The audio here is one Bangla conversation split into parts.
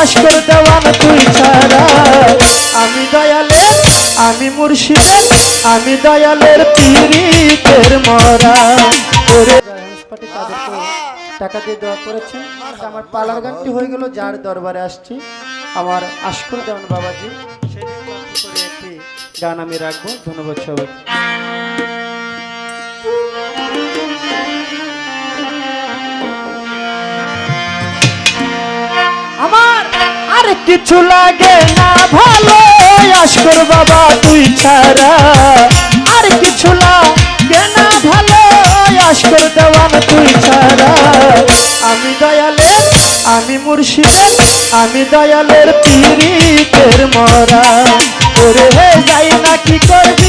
আশকর দেওয়ান তুই আমি দয়ালের আমি মুর্শিদের আমি দয়ালের পীড়িতের মরা। টাকা দিয়ে দেওয়া করেছেন। আচ্ছা, আমার পালার গানটি হয়ে গেল যার দরবারে আসছি। আমার আশকর দেওয়ান বাবাজি সেই গান আমি রাখব। ধন্যবাদ সবাই আর কিছু লাগে না, ভালো আসকর বাবা তুই ছাড়া। আর কিছু লাগে না, ভালো আসকর দেওয়ান তুই ছাড়া। আমি দয়ালের, আমি মুর্শিদের, আমি দয়ালের পীড়িতের মরা। ওরে যাই না কি করবি?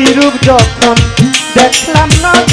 ওই রূপ যখন দেখলাম নজরে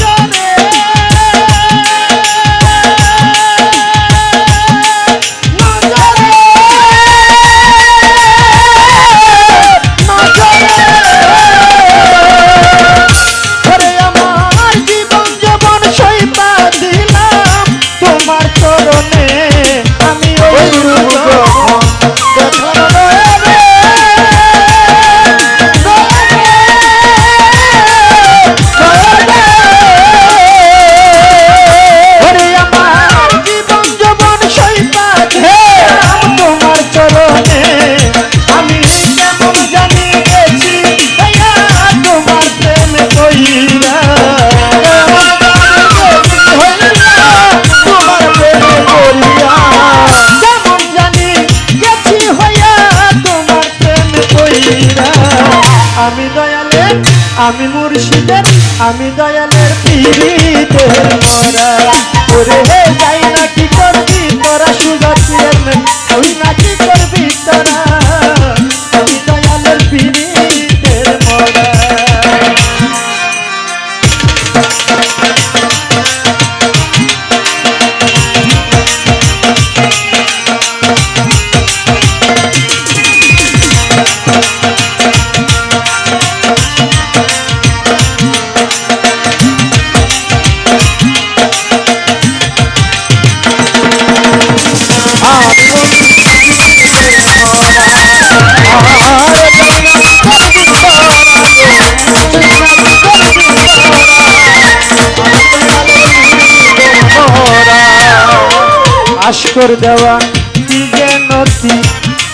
আশকর দেওয়া কি যেন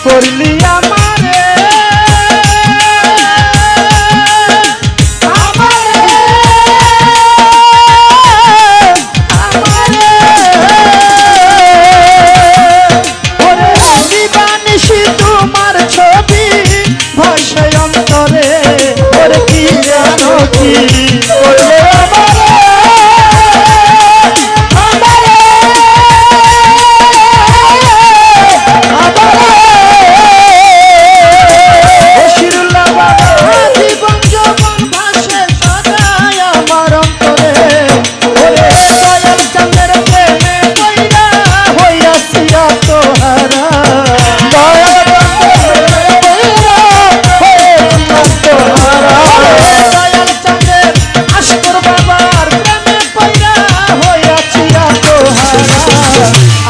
করলি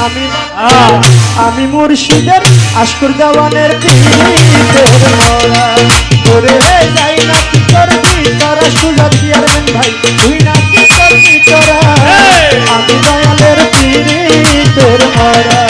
আমি আমি মুর্শিদের আশকুর দেওয়ানের পীড়িতের মরা যাই না কি করবি? তোরা সুযোগ চেয়ারম্যান ভাই তুই না কি করবি তোরা? আমি দয়ালের পীড়িতের মরা।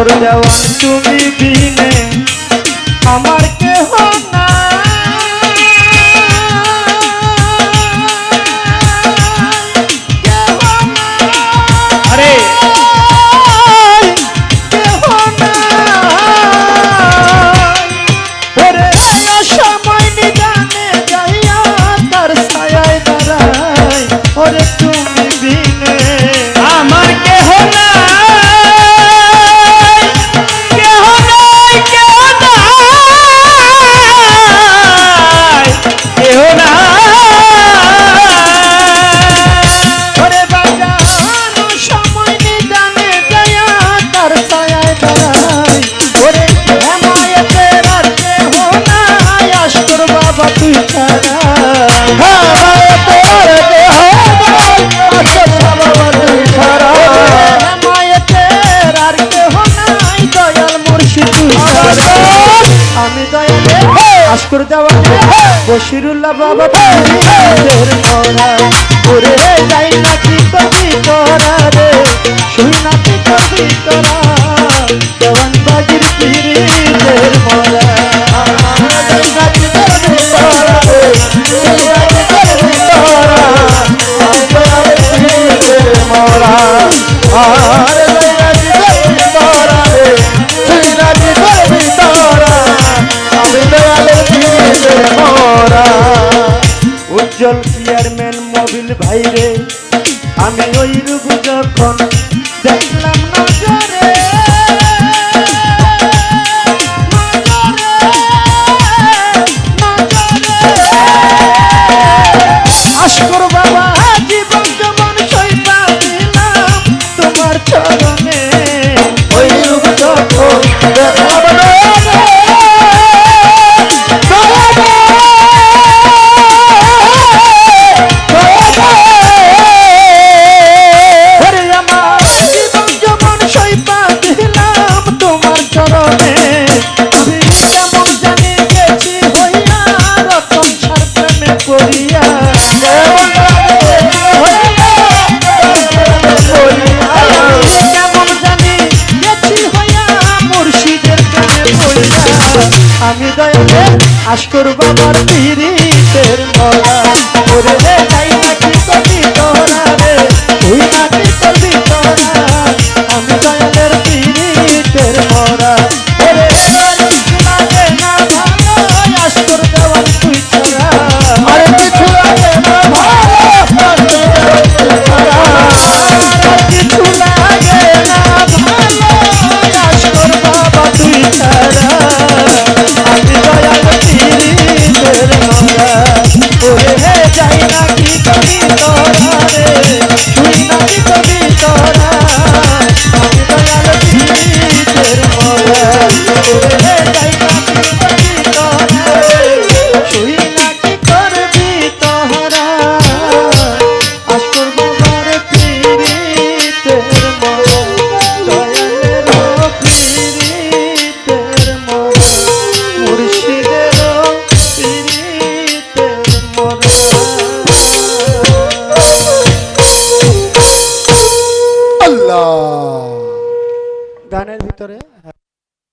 মোর দেওয়া তুমি ঠাকুর দেওয়া। বসিরুল্লাহ বাবা তোর মরা ওরে যাই নাকি কবি তোরা তোরা আশকর বাবার পিড়িতের